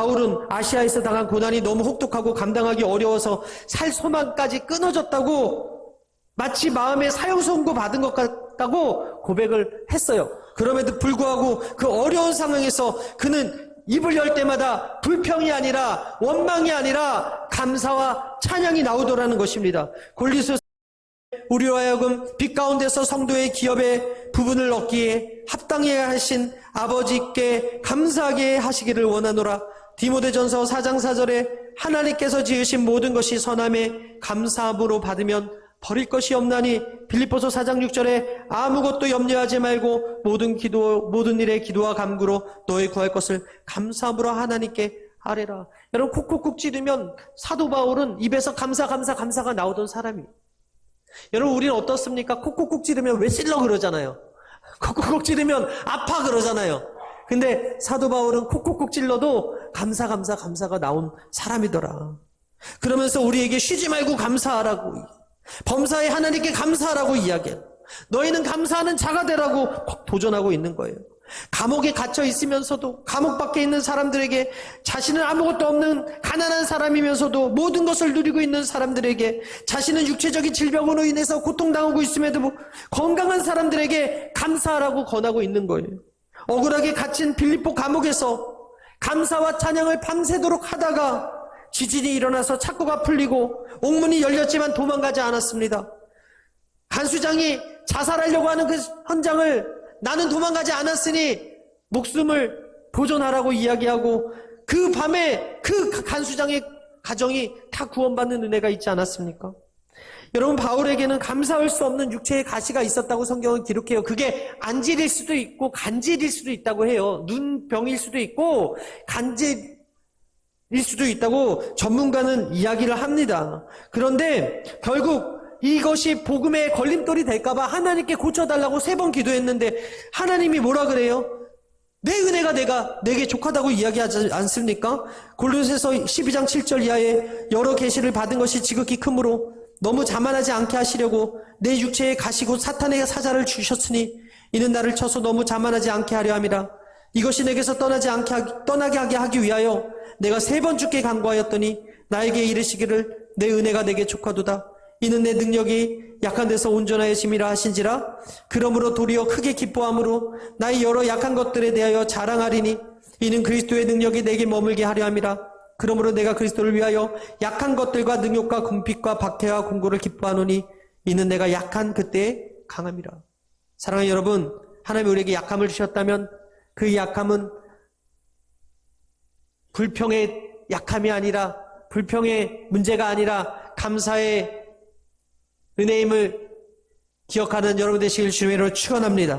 바울은 아시아에서 당한 고난이 너무 혹독하고 감당하기 어려워서 살 소망까지 끊어졌다고 마치 마음에 사형 선고 받은 것 같다고 고백을 했어요. 그럼에도 불구하고 그 어려운 상황에서 그는 입을 열 때마다 불평이 아니라 원망이 아니라 감사와 찬양이 나오더라는 것입니다. 골리스 우리로 하여금 빛 가운데서 성도의 기업의 부분을 얻기에 합당해 하신 아버지께 감사하게 하시기를 원하노라. 디모데전서 4장 4절에 하나님께서 지으신 모든 것이 선함에 감사함으로 받으면 버릴 것이 없나니 빌립보서 4장 6절에 아무것도 염려하지 말고 모든 기도 모든 일에 기도와 감구로 너의 구할 것을 감사함으로 하나님께 하래라. 여러분 콕콕콕 찌르면 사도 바울은 입에서 감사 감사 감사가 나오던 사람이 여러분 우리는 어떻습니까? 콕콕콕 찌르면 왜 찔러 그러잖아요. 콕콕콕 찌르면 아파 그러잖아요. 근데 사도 바울은 콕콕콕 찔러도 감사 감사 감사가 나온 사람이더라. 그러면서 우리에게 쉬지 말고 감사하라고 범사에 하나님께 감사하라고 이야기해. 너희는 감사하는 자가 되라고 막 도전하고 있는 거예요. 감옥에 갇혀 있으면서도 감옥 밖에 있는 사람들에게 자신은 아무것도 없는 가난한 사람이면서도 모든 것을 누리고 있는 사람들에게 자신은 육체적인 질병으로 인해서 고통당하고 있음에도 건강한 사람들에게 감사하라고 권하고 있는 거예요. 억울하게 갇힌 빌립보 감옥에서 감사와 찬양을 밤새도록 하다가 지진이 일어나서 착고가 풀리고 옥문이 열렸지만 도망가지 않았습니다. 간수장이 자살하려고 하는 그 현장을 나는 도망가지 않았으니 목숨을 보존하라고 이야기하고 그 밤에 그 간수장의 가정이 다 구원받는 은혜가 있지 않았습니까? 여러분 바울에게는 감사할 수 없는 육체의 가시가 있었다고 성경은 기록해요. 그게 안질일 수도 있고 간질일 수도 있다고 해요. 눈병일 수도 있고 간질 일 수도 있다고 전문가는 이야기를 합니다. 그런데 결국 이것이 복음의 걸림돌이 될까봐 하나님께 고쳐달라고 세 번 기도했는데 하나님이 뭐라 그래요? 내 은혜가 내가 내게 족하다고 이야기하지 않습니까? 골로새서 12장 7절 이하에 여러 계시를 받은 것이 지극히 크므로 너무 자만하지 않게 하시려고 내 육체에 가시고 사탄의 사자를 주셨으니 이는 나를 쳐서 너무 자만하지 않게 하려 함이라. 이것이 내게서 떠나지 않게 하기, 떠나게 하게 하기 위하여 내가 세 번 죽게 간구하였더니 나에게 이르시기를 내 은혜가 내게 족하도다. 이는 내 능력이 약한 데서 온전하여 심이라 하신지라 그러므로 도리어 크게 기뻐함으로 나의 여러 약한 것들에 대하여 자랑하리니 이는 그리스도의 능력이 내게 머물게 하려 함이라 그러므로 내가 그리스도를 위하여 약한 것들과 능욕과 궁핍과 박해와 공고를 기뻐하노니 이는 내가 약한 그때에 강함이라 사랑하는 여러분 하나님이 우리에게 약함을 주셨다면 그 약함은 불평의 약함이 아니라 불평의 문제가 아니라 감사의 은혜임을 기억하는 여러분 되시길 주님으로 축원합니다.